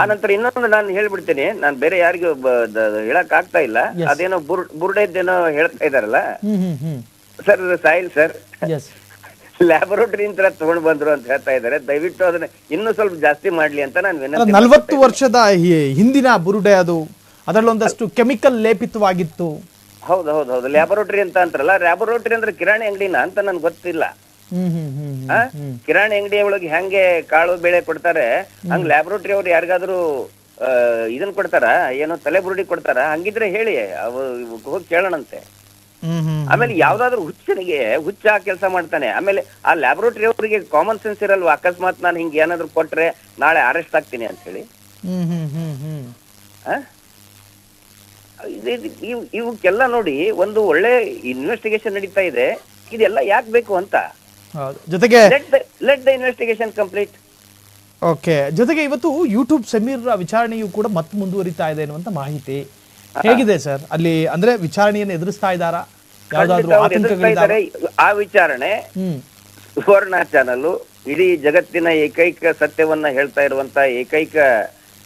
ಆ ನಂತರ ಇನ್ನೊಂದು ನಾನು ಹೇಳ್ಬಿಡ್ತೀನಿ. ನಾನು ಬೇರೆ ಯಾರಿಗೂ ಹೇಳಕ್ ಆಗ್ತಾ ಇಲ್ಲ. ಅದೇನೋ ಬುರ್ ಬುರುಡೆದ್ದೇನೋ ಹೇಳ್ತಾ ಇದಾರಲ್ಲ ಸರ್ ಸಾಯಿಲ್ ಸರ್. ಲ್ಯಾಬೊರೇಟರಿ ಇಂದ ತಗೊಂಡ್ ಬಂದ್ರು ಅಂತ ಹೇಳ್ತಾ ಇದಾರೆ ದಯವಿಟ್ಟು ಅದನ್ನ ಇನ್ನೂ ಸ್ವಲ್ಪ ಜಾಸ್ತಿ ಮಾಡ್ಲಿ ಅಂತ ನಾನು ವಿನಂತಿ ನಲವತ್ತು ವರ್ಷದ ಹಿಂದಿನ ಬುರುಡೆ ಅದು. ಅದರಲ್ಲೊಂದಷ್ಟು ಕೆಮಿಕಲ್ ಲೇಪಿತವಾಗಿತ್ತು. ಹೌದು ಹೌದು ಹೌದು. ಲ್ಯಾಬೊರೇಟರಿ ಅಂತ ಅಂತಾರಲ್ಲ. ಲ್ಯಾಬೊರೇಟರಿ ಅಂದ್ರೆ ಕಿರಾಣಿ ಅಂಗಡಿನ ಅಂತ ನನ್ಗೆ ಗೊತ್ತಿಲ್ಲ. ಹ್ಮ್ ಹ್ಮ್ ಹ್ಮ್ ಆ? ಹ್ಮ್ ಕಿರಾಣಿ ಅಂಗಡಿ ಒಳಗೆ ಹೆಂಗೆ ಕಾಳು ಬೇಳೆ ಕೊಡ್ತಾರೆ ಹಂಗ್ ಲ್ಯಾಬ್ರೋಟರಿ ಅವ್ರು ಯಾರಿಗಾದ್ರೂ ಇದನ್ ಕೊಡ್ತಾರ ಏನೋ ತಲೆ ಬುರುಡಿ ಕೊಡ್ತಾರ ಹಂಗಿದ್ರೆ ಹೇಳಿ ಅವು ಹೋಗಿ ಕೇಳೋಣಂತೆ ಆಮೇಲೆ ಯಾವ್ದಾದ್ರು ಹುಚ್ಚನಿಗೆ ಹುಚ್ಚ ಕೆಲಸ ಮಾಡ್ತಾನೆ ಆಮೇಲೆ ಆ ಲ್ಯಾಬ್ರೋಟರಿ ಅವರಿಗೆ ಕಾಮನ್ ಸೆನ್ಸ್ ಇರಲ್ವಾ ಅಕಸ್ಮಾತ್ ನಾನು ಹಿಂಗೆ ಏನಾದ್ರು ಕೊಟ್ರೆ ನಾಳೆ ಅರೆಸ್ಟ್ ಆಗ್ತೀನಿ ಅಂತ ಹೇಳಿ ಇವಕ್ಕೆಲ್ಲ ನೋಡಿ ಒಂದು ಒಳ್ಳೆ ಇನ್ವೆಸ್ಟಿಗೇಷನ್ ನಡೀತಾ ಇದೆ ಇದೆಲ್ಲ ಯಾಕೆ ಬೇಕು ಅಂತ ಜೊತೆಗೆ let the investigation complete okay ಜೊತೆಗೆ ಇವತ್ತು ಯೂಟ್ಯೂಬ್ ಸಮೀರ್ ವಿಚಾರಣೆಯು ಕೂಡ ಮತ್ತೆ ಮುಂದುವರಿತಾ ಇದೆ ಅನ್ನುವಂತ ಮಾಹಿತಿ. ಹೇಗಿದೆ ಸರ್? ಅಲ್ಲಿ ಅಂದ್ರೆ ವಿಚಾರಣೆಯನ್ನು ಎದುರಿಸ್ತಾ ಇದ್ದಾರಾ? ಆ ವಿಚಾರಣೆ ಸುವರ್ಣ ಚಾನಲ್ ಇಡೀ ಜಗತ್ತಿನ ಏಕೈಕ ಸತ್ಯವನ್ನ ಹೇಳ್ತಾ ಇರುವಂತ ಏಕೈಕ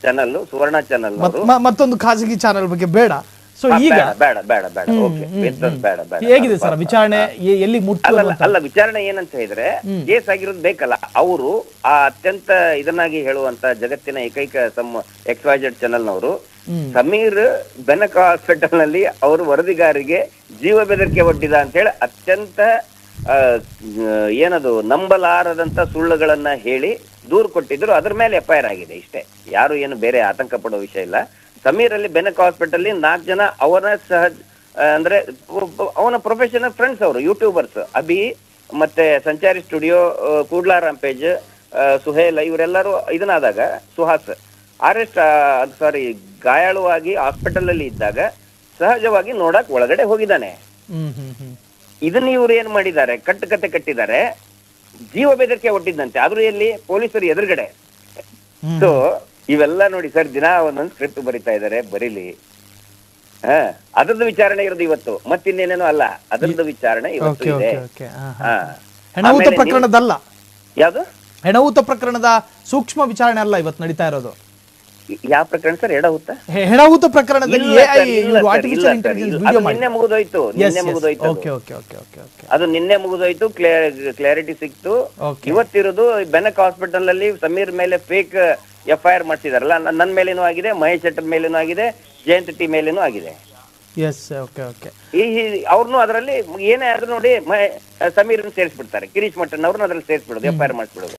ಚಾನಲ್ ಸುವರ್ಣ ಚಾನಲ್ ಮತ್- ಮತ್ತೊಂದು ಖಾಸಗಿ ಚಾನೆಲ್ ಬಗ್ಗೆ ಬೇಡ. ಸೊ ಈಗ ಬೇಡ ಬೇಡ ಬೇಡ ಓಕೆ ಬೇಡ ಬೇಡ ಹೇಗಿದೆ ಸರ್ ವಿಚಾರಣೆ ಎಲ್ಲಿ ಅಲ್ಲ ಅಲ್ಲ ವಿಚಾರಣೆ ಏನಂತ ಹೇಳಿದ್ರೆ ಕೇಸ್ ಆಗಿರೋದು ಬೇಕಲ್ಲ. ಅವರು ಆ ಅತ್ಯಂತ ಇದನ್ನಾಗಿ ಹೇಳುವಂತ ಜಗತ್ತಿನ ಏಕೈಕ ಸಮ್ ಎಕ್ಸ್ವೈಜೆಡ್ ಚಾನಲ್ ನವರು ಸಮೀರ್ ಬೆನಕ ಹಾಸ್ಪಿಟಲ್ನಲ್ಲಿ ಅವರು ವರದಿಗಾರಿಗೆ ಜೀವ ಬೆದರಿಕೆ ಒಡ್ಡಿದ ಅಂತ ಹೇಳಿ ಅತ್ಯಂತ ಏನದು ನಂಬಲಾರದಂತ ಸುಳ್ಳುಗಳನ್ನ ಹೇಳಿ ದೂರು ಕೊಟ್ಟಿದ್ರು. ಅದ್ರ ಮೇಲೆ ಎಫ್ ಐ ಆರ್ ಆಗಿದೆ ಇಷ್ಟೇ. ಯಾರು ಏನು ಬೇರೆ ಆತಂಕ ಪಡೋ ವಿಷಯ ಇಲ್ಲ. ಸಮೀರ್ ಅಲ್ಲಿ ಬೆನಕ್ ಹಾಸ್ಪಿಟಲ್ ಅಲ್ಲಿ ನಾಲ್ಕು ಜನ ಅವರ ಸಹ ಅಂದ್ರೆ ಅವನ ಪ್ರೊಫೆಷನಲ್ ಫ್ರೆಂಡ್ಸ್ ಅವರು ಯೂಟ್ಯೂಬರ್ಸ್ ಅಭಿ ಮತ್ತೆ ಸಂಚಾರಿ ಸ್ಟುಡಿಯೋ ಕೂಡ್ಲಾ ರಾಂಪೇಜ್ ಸುಹೇಲ್ ಇವರೆಲ್ಲರೂ ಇದನ್ನಾದಾಗ ಸುಹಾಸ್ ಅರೆಸ್ಟ್ ಸಾರಿ ಗಾಯಾಳುವಾಗಿ ಹಾಸ್ಪಿಟಲ್ ಅಲ್ಲಿ ಇದ್ದಾಗ ಸಹಜವಾಗಿ ನೋಡಕ್ ಒಳಗಡೆ ಹೋಗಿದ್ದಾನೆ. ಇದನ್ನ ಇವ್ರು ಏನ್ ಮಾಡಿದ್ದಾರೆ? ಕಟ್ಟುಕತೆ ಕಟ್ಟಿದ್ದಾರೆ. ಜೀವ ಬೆದರಿಕೆ ಒಟ್ಟಿದ್ದಂತೆ ಆದ್ರೂ ಎಲ್ಲಿ? ಪೊಲೀಸರು ಎದುರುಗಡೆ. ಸೊ ಇವೆಲ್ಲ ನೋಡಿ ಸರ್ ದಿನ ಒಂದೊಂದು ಸ್ಕ್ರಿಪ್ಟ್ ಬರಿತಾ ಇದ್ದಾರೆ ಬರೀಲಿ. ಹಾ ಅದ್ರದ್ದು ವಿಚಾರಣೆ ಇರೋದು ಇವತ್ತು ಮತ್ತಿನ್ನೇನೇನೋ ಅಲ್ಲ ಅದ್ರದ್ದು ವಿಚಾರಣೆ ಇವತ್ತು ಇದೆ. ಹೆಣವೂತ ಪ್ರಕರಣದಲ್ಲ? ಯಾವುದು? ಹೆಣವೂತ ಪ್ರಕರಣದ ಸೂಕ್ಷ್ಮ ವಿಚಾರಣೆ ಅಲ್ಲ ಇವತ್ತು ನಡೀತಾ ಇರೋದು? ಯಾವ ಪ್ರಕರಣ ಸರ್ ಹುತ್ತ ಹೆಣವೂತ ಪ್ರಕರಣದಲ್ಲಿ ಆರ್ಟಿಫಿಷಿಯಲ್ ಇಂಟೆಲಿಜೆನ್ಸ್ ವಿಡಿಯೋ ನಿನ್ನೆ ಮುಗಿದೋಯ್ತು ನಿನ್ನೆ ಮುಗಿದೋಯ್ತು. ಅದು. Okay okay okay okay okay. ಅದು ನಿನ್ನೆ ಮುಗಿದೋಯ್ತು ಕ್ಲಾರಿಟಿ ಸಿಕ್ತು. ಇವತ್ತಿರೋದು ಬೆನಕ್ ಹಾಸ್ಪಿಟಲ್ ಅಲ್ಲಿ ಸಮೀರ್ ಮೇಲೆ ಫೇಕ್ ಎಫ್ ಐ ಆರ್ ಮಾಡಿಸಿದಾರಲ್ಲ ನನ್ನ ಮೇಲೇನೂ ಆಗಿದೆ ಮಹೇಶ್ ಶೆಟ್ಟರ್ ಮೇಲೇನೂ ಆಗಿದೆ ಜಯಂತ್ ಟಿ ಮೇಲೇನೂ ಆಗಿದೆ. ಎಸ್ ಓಕೆ ಓಕೆ ಈ ಅವ್ರನ್ನೂ ಅದರಲ್ಲಿ ಏನೇ ಆದ್ರೂ ನೋಡಿ ಮಹೇ- ಸಮೀರ್ನ ಸೇರಿಸ್ಬಿಡ್ತಾರೆ. ಗಿರೀಶ್ ಮಠನ್ ಅವ್ರನ್ನ ಅದ್ರಲ್ಲಿ ಸೇರಿಸ್ಬಿಡೋದು ಎಫ್ ಐ ಆರ್ ಮಾಡಿಸ್ಬಿಡೋದು.